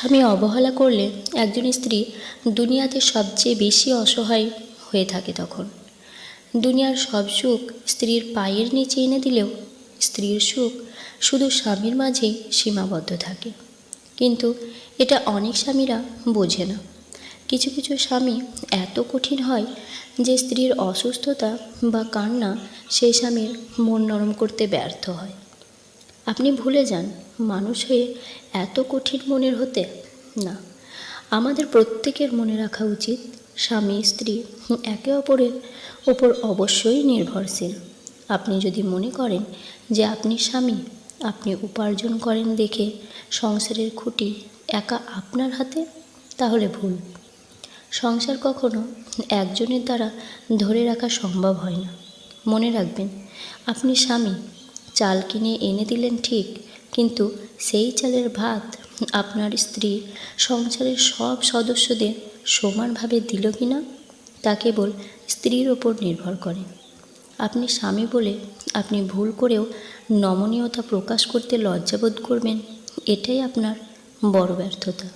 স্বামী অবহেলা করলে একজন স্ত্রী দুনিয়াতে সবচেয়ে বেশি অসহায় হয়ে থাকে তখন। দুনিয়ার সব সুখ স্ত্রীর পায়ের নিচে এনে দিলেও স্ত্রীর সুখ শুধু স্বামীর মাঝেই সীমাবদ্ধ থাকে। কিন্তু এটা অনেক স্বামীরা বোঝে না। কিছু কিছু স্বামী এত কঠিন হয় যে স্ত্রীর অসুস্থতা বা কান্না সেই স্বামীর মন নরম করতে ব্যর্থ হয়। আপনি ভুলে যান, মানুষ হয়ে এত কঠিন মনের হতে। না, আমাদের প্রত্যেকের মনে রাখা উচিত, স্বামী, স্ত্রী, একে অপরের ওপর অবশ্যই নির্ভরশীল। আপনি যদি মনে করেন যে আপনি স্বামী, আপনি উপার্জন করেন দেখে সংসারের খুঁটি একা আপনার হাতে, তাহলে ভুল। সংসার কখনো একজনের দ্বারা ধরে রাখা সম্ভব হয় না। মনে রাখবেন, আপনি স্বামী চাল কিনে এনে দিলেন ঠিক, কিন্তু সেই চালের ভাত আপনার স্ত্রী সংসারের সব সদস্যদের সমানভাবে দিল কি না, তা কেবল স্ত্রীর ওপর নির্ভর করে। আপনি স্বামী বলে আপনি ভুল করেও নমনীয়তা প্রকাশ করতে লজ্জাবোধ করবেন, এটাই আপনার বড় ব্যর্থতা।